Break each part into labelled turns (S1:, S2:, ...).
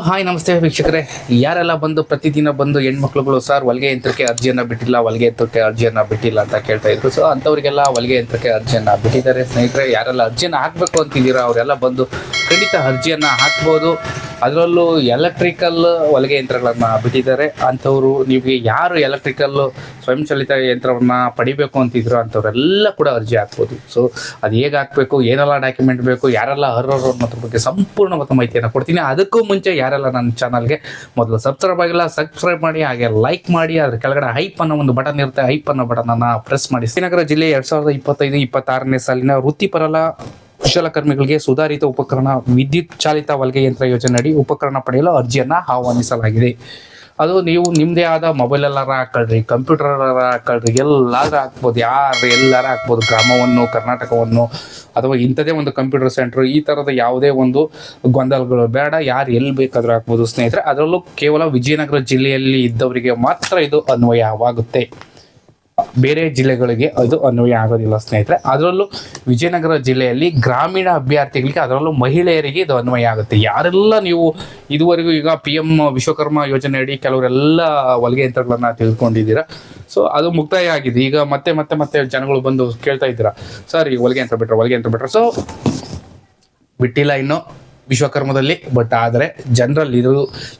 S1: Hi ನಮಸ್ತೆ ವೀಕ್ಷಕರೇ. ಯಾರೆಲ್ಲ ಬಂದು ಪ್ರತಿದಿನ ಬಂದು ಹೆಣ್ಮಕ್ಳುಗಳು ಸರ್ ಹೊಲಿಗೆ ಯಂತ್ರಕ್ಕೆ ಅರ್ಜಿಯನ್ನ ಬಿಟ್ಟಿಲ್ಲ, ಹೊಲಿಗೆ ಯಂತ್ರಕ್ಕೆ ಅರ್ಜಿಯನ್ನ ಬಿಟ್ಟಿಲ್ಲ ಅಂತ ಕೇಳ್ತಾ ಇದ್ರು. ಸೊ ಅಂಥವ್ರಿಗೆಲ್ಲ ಹೊಲಿಗೆ ಯಂತ್ರಕ್ಕೆ ಅರ್ಜಿಯನ್ನ ಬಿಟ್ಟಿದ್ದಾರೆ. ಸ್ನೇಹಿತರೆ, ಯಾರೆಲ್ಲ ಅರ್ಜಿಯನ್ನ ಹಾಕ್ಬೇಕು ಅಂತಿದ್ದೀರಾ, ಅವರೆಲ್ಲ ಬಂದು ಖಂಡಿತ ಅರ್ಜಿಯನ್ನ ಹಾಕ್ಬೋದು. ಅದರಲ್ಲೂ ಎಲೆಕ್ಟ್ರಿಕಲ್ ಹೊಲಿಗೆ ಯಂತ್ರಗಳನ್ನು ಬಿಟ್ಟಿದ್ದಾರೆ. ಅಂಥವ್ರು ನಿಮಗೆ ಯಾರು ಎಲೆಕ್ಟ್ರಿಕಲ್ ಸ್ವಯಂಚಾಲಿತ ಯಂತ್ರವನ್ನ ಪಡಿಬೇಕು ಅಂತಿದ್ರು ಅಂಥವ್ರೆಲ್ಲ ಕೂಡ ಅರ್ಜಿ ಹಾಕ್ಬೋದು. ಸೊ ಅದು ಹೇಗೆ ಹಾಕಬೇಕು, ಏನೆಲ್ಲ ಡಾಕ್ಯುಮೆಂಟ್ ಬೇಕು, ಯಾರೆಲ್ಲ ಅರ್ಹರು ಅನ್ನೋದ್ರ ಬಗ್ಗೆ ಸಂಪೂರ್ಣವಾದ ಮಾಹಿತಿಯನ್ನು ಕೊಡ್ತೀನಿ. ಅದಕ್ಕೂ ಮುಂಚೆ ಯಾರೆಲ್ಲ ನನ್ನ ಚಾನಲ್ಗೆ ಮೊದಲು ಸಬ್ಸ್ಕ್ರೈಬ್ ಆಗಿಲ್ಲ ಸಬ್ಸ್ಕ್ರೈಬ್ ಮಾಡಿ, ಹಾಗೆ ಲೈಕ್ ಮಾಡಿ, ಅದ್ರ ಕೆಳಗಡೆ ಹೈಪ್ ಅನ್ನೋ ಒಂದು ಬಟನ್ ಇರುತ್ತೆ ಹೈಪ್ ಅನ್ನೋ ಬಟನ್ ಪ್ರೆಸ್ ಮಾಡಿ. ಶ್ರೀನಗರ ಜಿಲ್ಲೆ ಎರಡ್ ಸಾವಿರದ ಇಪ್ಪತ್ತೈದು, ಇಪ್ಪತ್ತಾರನೇ ಸಾಲಿನ ವೃತ್ತಿಪರಲ ಕುಶಲಕರ್ಮಿಗಳಿಗೆ ಸುಧಾರಿತ ಉಪಕರಣ, ವಿದ್ಯುತ್ ಚಾಲಿತ ಹೊಲಿಗೆ ಯಂತ್ರ ಯೋಜನೆ ಅಡಿ ಉಪಕರಣ ಪಡೆಯಲು ಅರ್ಜಿಯನ್ನು ಆಹ್ವಾನಿಸಲಾಗಿದೆ. ಅದು ನೀವು ನಿಮ್ಮದೇ ಆದ ಮೊಬೈಲ್ ಎಲ್ಲಾರ ಹಾಕೊಳ್ರಿ ಕಂಪ್ಯೂಟರ್ ಹಾಕೊಳ್ರಿ ಎಲ್ಲಾದ್ರೂ ಹಾಕ್ಬೋದು, ಯಾರು ಎಲ್ಲಾರ ಹಾಕ್ಬೋದು, ಗ್ರಾಮವನ್ನು, ಕರ್ನಾಟಕವನ್ನು ಅಥವಾ ಇಂಥದೇ ಒಂದು ಕಂಪ್ಯೂಟರ್ ಸೆಂಟರ್ ಈ ಥರದ ಯಾವುದೇ ಒಂದು ಗೊಂದಲಗಳು ಬೇಡ, ಯಾರು ಎಲ್ಲಿ ಬೇಕಾದರೂ ಹಾಕ್ಬೋದು ಸ್ನೇಹಿತರೆ. ಅದರಲ್ಲೂ ಕೇವಲ ವಿಜಯನಗರ ಜಿಲ್ಲೆಯಲ್ಲಿ ಇದ್ದವರಿಗೆ ಮಾತ್ರ ಇದು ಅನ್ವಯವಾಗುತ್ತೆ. ಬೇರೆ ಜಿಲ್ಲೆಗಳಿಗೆ ಅದು ಅನ್ವಯ ಆಗೋದಿಲ್ಲ ಸ್ನೇಹಿತರೆ. ಅದರಲ್ಲೂ ವಿಜಯನಗರ ಜಿಲ್ಲೆಯಲ್ಲಿ ಗ್ರಾಮೀಣ ಅಭ್ಯರ್ಥಿಗಳಿಗೆ, ಅದರಲ್ಲೂ ಮಹಿಳೆಯರಿಗೆ ಇದು ಅನ್ವಯ ಆಗುತ್ತೆ. ಯಾರೆಲ್ಲ ನೀವು ಇದುವರೆಗೂ ಈಗ ಪಿ ಎಂ ವಿಶ್ವಕರ್ಮ ಯೋಜನೆ ಅಡಿ ಕೆಲವರೆಲ್ಲ ಹೊಲಿಗೆ ಯಂತ್ರಗಳನ್ನ ತೆಗೆದುಕೊಂಡಿದ್ದೀರಾ? ಸೊ ಅದು ಮುಕ್ತಾಯ ಆಗಿದೆ. ಈಗ ಮತ್ತೆ ಮತ್ತೆ ಮತ್ತೆ ಜನಗಳು ಬಂದು ಕೇಳ್ತಾ ಇದ್ದೀರಾ? ಸರ್ ಈಗ ಹೊಲಿಗೆ ಯಂತ್ರ ಬಿಟ್ರೆ, ಹೊಲಿಗೆ ಯಂತ್ರ ಬಿಟ್ರೆ. ಸೊ ಬಿಟ್ಟಿಲ್ಲ ಇನ್ನು. ವಿಶ್ವಕರ್ಮದಲ್ಲಿ ಬಟ್ ಆದರೆ ಜನರಲ್ ಇದು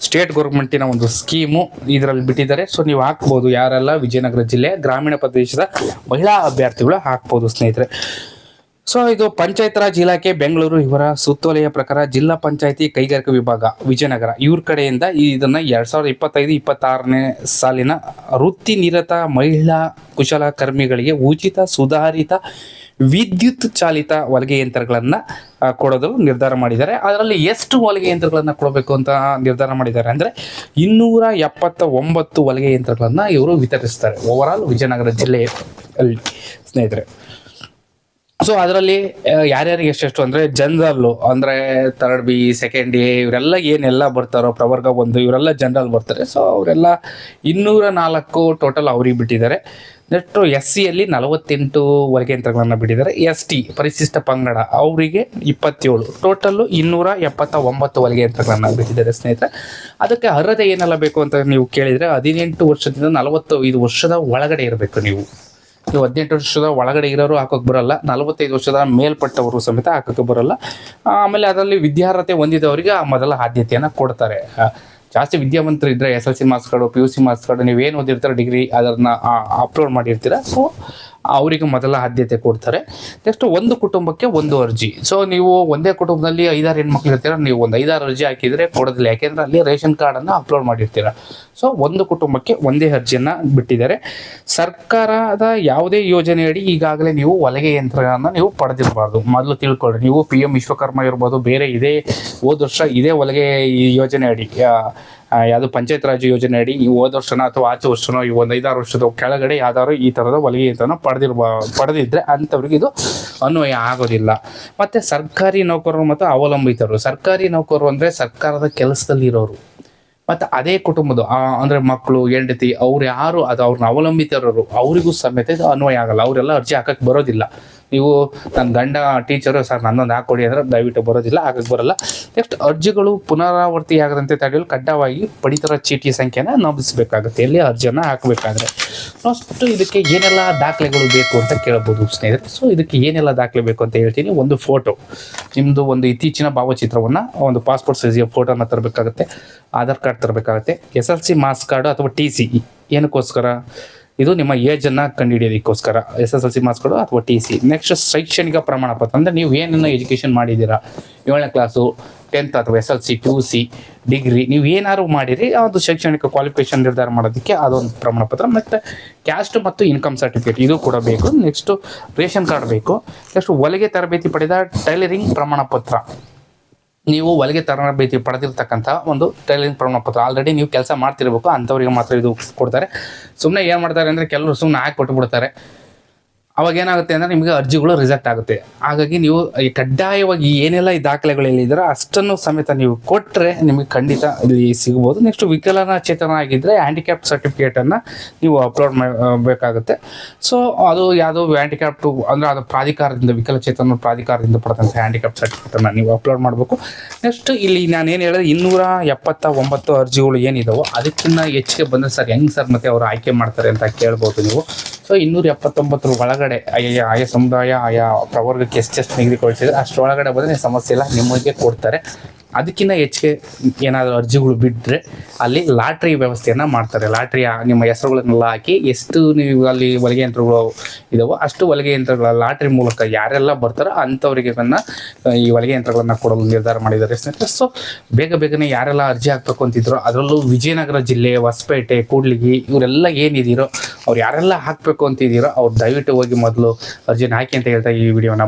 S1: ಸ್ಟೇಟ್ ಗೌರ್ಮೆಂಟಿನ ಒಂದು ಸ್ಕೀಮು ಇದರಲ್ಲಿ ಬಿಟ್ಟಿದ್ದಾರೆ. ಸೊ ನೀವು ಹಾಕ್ಬೋದು ಯಾರೆಲ್ಲ ವಿಜಯನಗರ ಜಿಲ್ಲೆ, ಗ್ರಾಮೀಣ ಪ್ರದೇಶದ ಮಹಿಳಾ ಅಭ್ಯರ್ಥಿಗಳು ಹಾಕ್ಬೋದು ಸ್ನೇಹಿತರೆ. ಸೊ, ಇದು ಪಂಚಾಯತ್ ರಾಜ್ ಇಲಾಖೆ ಬೆಂಗಳೂರು ಇವರ ಸುತ್ತೋಲೆಯ ಪ್ರಕಾರ ಜಿಲ್ಲಾ ಪಂಚಾಯತಿ ಕೈಗಾರಿಕಾ ವಿಭಾಗ ವಿಜಯನಗರ. ಇವ್ರ ಕಡೆಯಿಂದ ಇದನ್ನ ಎರಡ್ ಸಾವಿರದ ಇಪ್ಪತ್ತೈದು, ಇಪ್ಪತ್ತಾರನೇ ಸಾಲಿನ ವೃತ್ತಿ ನಿರತ ಮಹಿಳಾ ಕುಶಲಕರ್ಮಿಗಳಿಗೆ ಉಚಿತ, ಸುಧಾರಿತ ವಿದ್ಯುತ್ ಚಾಲಿತ ಹೊಲಿಗೆ ಯಂತ್ರಗಳನ್ನ ಕೊಡೋದು ನಿರ್ಧಾರ ಮಾಡಿದ್ದಾರೆ. ಅದರಲ್ಲಿ ಎಷ್ಟು ಹೊಲಿಗೆ ಯಂತ್ರಗಳನ್ನ ಕೊಡಬೇಕು ಅಂತ ನಿರ್ಧಾರ ಮಾಡಿದ್ದಾರೆ ಅಂದ್ರೆ ಇನ್ನೂರ ಎಪ್ಪತ್ತ ಒಂಬತ್ತು ಹೊಲಿಗೆ ಯಂತ್ರಗಳನ್ನ ಇವರು ವಿತರಿಸ್ತಾರೆ. ಓವರ್ ಆಲ್ ವಿಜಯನಗರ ಜಿಲ್ಲೆಯಲ್ಲಿ ಸ್ನೇಹಿತರೆ. ಸೊ ಅದರಲ್ಲಿ ಯಾರ್ಯಾರಿಗೆ ಎಷ್ಟೆಷ್ಟು ಅಂದ್ರೆ ಜನರಲ್ ಅಂದ್ರೆ ಥರ್ಡ್ ಬಿ ಸೆಕೆಂಡ್ ಎ ಇವರೆಲ್ಲ ಏನೆಲ್ಲ ಬರ್ತಾರೋ, ಪ್ರವರ್ಗ ಒಂದು, ಇವರೆಲ್ಲ ಜನರಲ್ ಬರ್ತಾರೆ. ಸೊ ಅವರೆಲ್ಲ ಇನ್ನೂರ ನಾಲ್ಕು ಟೋಟಲ್ ಅವ್ರಿಗೆ ಬಿಟ್ಟಿದ್ದಾರೆ. ನೆಕ್ಸ್ಟ್ ಎಸ್ ಸಿಯಲ್ಲಿ ನಲವತ್ತೆಂಟು ವರ್ಗಯಂತ್ರಗಳನ್ನು ಯಂತ್ರಗಳನ್ನು ಬಿಟ್ಟಿದ್ದಾರೆ. ಎಸ್ ಟಿ ಪರಿಶಿಷ್ಟ ಪಂಗಡ, ಅವರಿಗೆ ಇಪ್ಪತ್ತೇಳು. ಟೋಟಲ್ಲು ಇನ್ನೂರ ಎಪ್ಪತ್ತ ಒಂಬತ್ತು ಹೊಲಿಗೆ ಯಂತ್ರಗಳನ್ನು ಬಿಟ್ಟಿದ್ದಾರೆ ಸ್ನೇಹಿತರೆ. ಅದಕ್ಕೆ ಅರ್ಹತೆ ಏನೆಲ್ಲ ಬೇಕು ಅಂತ ನೀವು ಕೇಳಿದರೆ, ಹದಿನೆಂಟು ವರ್ಷದಿಂದ ನಲವತ್ತೈದು ವರ್ಷದ ಒಳಗಡೆ ಇರಬೇಕು ನೀವು. ನೀವು ಹದಿನೆಂಟು ವರ್ಷದ ಒಳಗಡೆ ಇರೋರು ಹಾಕೋಕೆ ಬರಲ್ಲ, ನಲವತ್ತೈದು ವರ್ಷದ ಮೇಲ್ಪಟ್ಟವರು ಸಮೇತ ಹಾಕೋಕೆ ಬರಲ್ಲ. ಆಮೇಲೆ ಅದರಲ್ಲಿ ವಿದ್ಯಾರ್ಹತೆ ಹೊಂದಿದವರಿಗೆ ಮೊದಲ ಆದ್ಯತೆಯನ್ನು ಕೊಡ್ತಾರೆ. ಜಾಸ್ತಿ ವಿದ್ಯಾವಂತರು ಇದ್ದರೆ ಎಸ್ ಎಲ್ ಸಿ ಮಾರ್ಕ್ಸ್ಗಳು ಪಿ ಯು ಸಿ ಮಾರ್ಕ್ಸ್ಗಳು ನೀವೇನು ಓದಿರ್ತಾರೆ ಡಿಗ್ರಿ ಅದನ್ನು ಅಪ್ಲೋಡ್ ಮಾಡಿರ್ತೀರ. ಸೊ ಅವರಿಗೆ ಮೊದಲ ಆದ್ಯತೆ ಕೊಡ್ತಾರೆ. ನೆಕ್ಸ್ಟ್ ಒಂದು ಕುಟುಂಬಕ್ಕೆ ಒಂದು ಅರ್ಜಿ. ಸೊ ನೀವು ಒಂದೇ ಕುಟುಂಬದಲ್ಲಿ ಐದಾರು ಹೆಣ್ಮಕ್ಳು ಇರ್ತೀರ, ನೀವು ಒಂದು ಐದಾರು ಅರ್ಜಿ ಹಾಕಿದರೆ ಕೊಡೋದಿಲ್ಲ. ಯಾಕೆಂದ್ರೆ ಅಲ್ಲಿ ರೇಷನ್ ಕಾರ್ಡನ್ನು ಅಪ್ಲೋಡ್ ಮಾಡಿರ್ತೀರ. ಸೊ ಒಂದು ಕುಟುಂಬಕ್ಕೆ ಒಂದೇ ಅರ್ಜಿಯನ್ನು ಬಿಟ್ಟಿದ್ದಾರೆ. ಸರ್ಕಾರದ ಯಾವುದೇ ಯೋಜನೆಯಡಿ ಈಗಾಗಲೇ ನೀವು ಹೊಲಿಗೆ ಯಂತ್ರಗಳನ್ನು ನೀವು ಪಡೆದಿರಬಾರ್ದು. ಮೊದಲು ತಿಳ್ಕೊಳ್ಳಿ ನೀವು ಪಿ ಎಂ ವಿಶ್ವಕರ್ಮ ಇರ್ಬೋದು, ಬೇರೆ ಇದೇ ಹೋದ ವರ್ಷ ಇದೇ ಈ ಯೋಜನೆ ಅಡಿ ಯಾವುದು ಪಂಚಾಯತ್ ರಾಜ್ ಯೋಜನೆ ಅಡಿ ಈ ಹೋದ ವರ್ಷನೋ ಅಥವಾ ಆಚೆ ವರ್ಷನೋ ಈ ಒಂದು ಐದಾರು ವರ್ಷದ ಕೆಳಗಡೆ ಯಾವ್ದಾದ್ರು ಈ ಥರದ ಹೊಲಿಗೆ ಯಂತ್ರನ ಪಡೆದಿರ್ಬ ಪಡೆದಿದ್ರೆ ಅಂಥವ್ರಿಗೆ ಇದು ಅನ್ವಯ ಆಗೋದಿಲ್ಲ. ಮತ್ತು ಸರ್ಕಾರಿ ನೌಕರರು ಮತ್ತು ಅವಲಂಬಿತರು. ಸರ್ಕಾರಿ ನೌಕರರು ಅಂದರೆ ಸರ್ಕಾರದ ಕೆಲಸದಲ್ಲಿರೋರು. ಮತ್ತು ಅದೇ ಕುಟುಂಬದ ಅಂದ್ರೆ ಮಕ್ಕಳು ಹೆಂಡತಿ, ಅವ್ರು ಯಾರು ಅದು ಅವ್ರನ್ನ ಅವಲಂಬಿತರರು, ಅವರಿಗೂ ಸಮೇತ ಇದು ಅನ್ವಯ ಆಗಲ್ಲ. ಅವರೆಲ್ಲ ಅರ್ಜಿ ಹಾಕಕ್ಕೆ ಬರೋದಿಲ್ಲ. ನೀವು ನನ್ನ ಗಂಡ ಟೀಚರು, ಸರ್ ನನ್ನೊಂದು ಹಾಕೊಡಿ ಅಂದ್ರೆ ದಯವಿಟ್ಟು ಬರೋದಿಲ್ಲ ಆಗಕ್ಕೆ ಬರಲ್ಲ. ನೆಕ್ಸ್ಟ್ ಅರ್ಜಿಗಳು ಪುನರಾವರ್ತಿ ಆಗದಂತೆ ತಡೆಯಲು ಕಡ್ಡಾಯವಾಗಿ ಪಡಿತರ ಚೀಟಿ ಸಂಖ್ಯೆನ ನಮೂದಿಸಬೇಕಾಗುತ್ತೆ. ಎಲ್ಲಿ ಅರ್ಜಿಯನ್ನು ಹಾಕಬೇಕಾದ್ರೆ. ಫಸ್ಟು ಇದಕ್ಕೆ ಏನೆಲ್ಲ ದಾಖಲೆಗಳು ಬೇಕು ಅಂತ ಕೇಳ್ಬೋದು ಸ್ನೇಹಿತರೆ. ಸೊ ಇದಕ್ಕೆ ಏನೆಲ್ಲ ದಾಖಲೆ ಬೇಕು ಅಂತ ಹೇಳ್ತೀನಿ. ಒಂದು ಫೋಟೋ ನಿಮ್ಮದು ಒಂದು ಇತ್ತೀಚಿನ ಭಾವಚಿತ್ರವನ್ನು, ಒಂದು ಪಾಸ್ಪೋರ್ಟ್ ಸೈಜಿಯ ಫೋಟೋನ ತರಬೇಕಾಗುತ್ತೆ, Aadhaar card ತರಬೇಕಾಗುತ್ತೆ S L C marks card ಅಥವಾ ಟಿ ಸಿ ಏನಕ್ಕೋಸ್ಕರ? ಇದು ನಿಮ್ಮ ಏಜನ್ನು ಕಂಡುಹಿಡಿಯೋದಕ್ಕೋಸ್ಕರ ಎಸ್ ಎಸ್ ಎಲ್ ಸಿ ಮಾರ್ಕ್ಸ್ಗಳು ಅಥವಾ ಟಿ ಸಿ ನೆಕ್ಸ್ಟ್ ಶೈಕ್ಷಣಿಕ ಪ್ರಮಾಣ ಪತ್ರ ಅಂದರೆ ನೀವು ಏನನ್ನು ಎಜುಕೇಷನ್ ಮಾಡಿದ್ದೀರಾ? ಏಳನೇ ಕ್ಲಾಸು ಟೆಂತ್ ಅಥವಾ S L C P C degree ನೀವು ಏನಾದ್ರು ಮಾಡಿರಿ, ಅದು ಶೈಕ್ಷಣಿಕ ಕ್ವಾಲಿಫಿಕೇಶನ್ ನಿರ್ಧಾರ ಮಾಡೋದಕ್ಕೆ ಅದೊಂದು ಪ್ರಮಾಣ ಪತ್ರ ಮತ್ತು ಕ್ಯಾಸ್ಟ್ ಮತ್ತು ಇನ್ಕಮ್ ಸರ್ಟಿಫಿಕೇಟ್ ಇದು ಕೂಡ ಬೇಕು. ನೆಕ್ಸ್ಟು ರೇಷನ್ ಕಾರ್ಡ್ ಬೇಕು. ನೆಕ್ಸ್ಟ್ ಹೊಲಿಗೆ ತರಬೇತಿ ಪಡೆದ ಟೈಲರಿಂಗ್ ಪ್ರಮಾಣ ಪತ್ರ ನೀವು ಹೊಲಿಗೆ ತರಬೇತಿ ಪಡೆದಿರ್ತಕ್ಕಂಥ ಒಂದು ಟೈಲರಿಂಗ್ ಪ್ರಮಾಣ ಪತ್ರ ಆಲ್ರೆಡಿ ನೀವು ಕೆಲಸ ಮಾಡ್ತಿರ್ಬೇಕು, ಅಂಥವ್ರಿಗೆ ಮಾತ್ರ ಇದು ಕೊಡ್ತಾರೆ. ಸುಮ್ಮನೆ ಏನು ಮಾಡ್ತಾರೆ ಅಂದರೆ ಕೆಲವರು ಸುಮ್ಮನೆ ಹಾಕಿ ಕೊಟ್ಬಿಡ್ತಾರೆ ಅವಾಗ ಏನಾಗುತ್ತೆ ಅಂದರೆ ನಿಮಗೆ ಅರ್ಜಿಗಳು ರಿಜೆಕ್ಟ್ ಆಗುತ್ತೆ. ಹಾಗಾಗಿ ನೀವು ಕಡ್ಡಾಯವಾಗಿ ಏನೆಲ್ಲ ಈ ದಾಖಲೆಗಳು ಇದ್ದೀರೋ ಅಷ್ಟನ್ನು ಸಮೇತ ನೀವು ಕೊಟ್ಟರೆ ನಿಮಗೆ ಖಂಡಿತ ಇಲ್ಲಿ ಸಿಗ್ಬೋದು. ನೆಕ್ಸ್ಟ್ ವಿಕಲನಚೇತನ ಆಗಿದ್ದರೆ ಹ್ಯಾಂಡಿಕ್ಯಾಪ್ ಸರ್ಟಿಫಿಕೇಟನ್ನು ನೀವು ಅಪ್ಲೋಡ್ ಮಾಡಬೇಕಾಗುತ್ತೆ ಸೊ ಅದು ಯಾವುದೋ ಹ್ಯಾಂಡಿಕ್ಯಾಪ್ಟು ಅಂದರೆ ಅದು ಪ್ರಾಧಿಕಾರದಿಂದ ವಿಕಲಚೇತನ ಪ್ರಾಧಿಕಾರದಿಂದ ಪಡೆದಂಥ ಹ್ಯಾಂಡಿಕ್ಯಾಪ್ ಸರ್ಟಿಫಿಕೇಟನ್ನು ನೀವು ಅಪ್ಲೋಡ್ ಮಾಡಬೇಕು. ನೆಕ್ಸ್ಟ್ ಇಲ್ಲಿ ನಾನು ಏನು ಹೇಳಿದ್ರೆ ಇನ್ನೂರ ಎಪ್ಪತ್ತ ಒಂಬತ್ತು ಅರ್ಜಿಗಳು ಏನಿದಾವೋ ಅದಕ್ಕಿಂತ ಹೆಚ್ಚಿಗೆ ಬಂದರೆ ಸರ್ ಹೆಂಗೆ ಸರ್ ಮತ್ತೆ ಅವರು ಆಯ್ಕೆ ಮಾಡ್ತಾರೆ ಅಂತ ಕೇಳ್ಬೋದು ನೀವು. ಸೊ ಇನ್ನೂರ ಎಪ್ಪತ್ತೊಂಬತ್ತರ ಒಳಗಡೆ ಆಯಾ ಆಯಾ ಸಮುದಾಯ ಆಯಾ ಪ್ರವರ್ಗಕ್ಕೆ ಎಷ್ಟೆಷ್ಟು ನಿಗದಿಗೊಳಿಸಿದ್ರೆ ಅಷ್ಟರೊಳಗಡೆ ಬಂದರೆ ಸಮಸ್ಯೆ ಇಲ್ಲ. ನಿಮಗೆ ಕೊಡ್ತಾರೆ. ಅದಕ್ಕಿಂತ ಹೆಚ್ಚಿಗೆ ಏನಾದರೂ ಅರ್ಜಿಗಳು ಬಿಟ್ಟರೆ ಅಲ್ಲಿ ಲಾಟ್ರಿ ವ್ಯವಸ್ಥೆಯನ್ನು ಮಾಡ್ತಾರೆ. ಲಾಟ್ರಿಯ ನಿಮ್ಮ ಹೆಸರುಗಳನ್ನೆಲ್ಲ ಹಾಕಿ ಎಷ್ಟು ನೀವು ಅಲ್ಲಿ ಹೊಲಿಗೆ ಯಂತ್ರಗಳು ಇದಾವೋ ಅಷ್ಟು ಹೊಲಿಗೆ ಯಂತ್ರಗಳ ಲಾಟ್ರಿ ಮೂಲಕ ಯಾರೆಲ್ಲ ಬರ್ತಾರೋ ಅಂಥವರಿಗೆ ಈ ಹೊಲಿಗೆ ಯಂತ್ರಗಳನ್ನು ಕೊಡಲು ನಿರ್ಧಾರ ಮಾಡಿದ್ದಾರೆ ಸ್ನೇಹಿತರೆ. ಸೊ ಬೇಗ ಬೇಗನೆ ಯಾರೆಲ್ಲ ಅರ್ಜಿ ಹಾಕ್ಬೇಕು ಅಂತಿದ್ರು ಅದರಲ್ಲೂ ವಿಜಯನಗರ ಜಿಲ್ಲೆ, ಹೊಸಪೇಟೆ, ಕೂಡ್ಲಿಗಿ ಇವರೆಲ್ಲ ಏನಿದ್ದೀರೋ ಅವ್ರು ಯಾರೆಲ್ಲ ಹಾಕಬೇಕು ಅಂತಿದ್ದೀರೋ ಅವ್ರು ದಯವಿಟ್ಟು ಹೋಗಿ ಮೊದಲು ಅರ್ಜಿನ ಹಾಕಿ ಅಂತ ಹೇಳ್ತಾ ಈ ವಿಡಿಯೋನ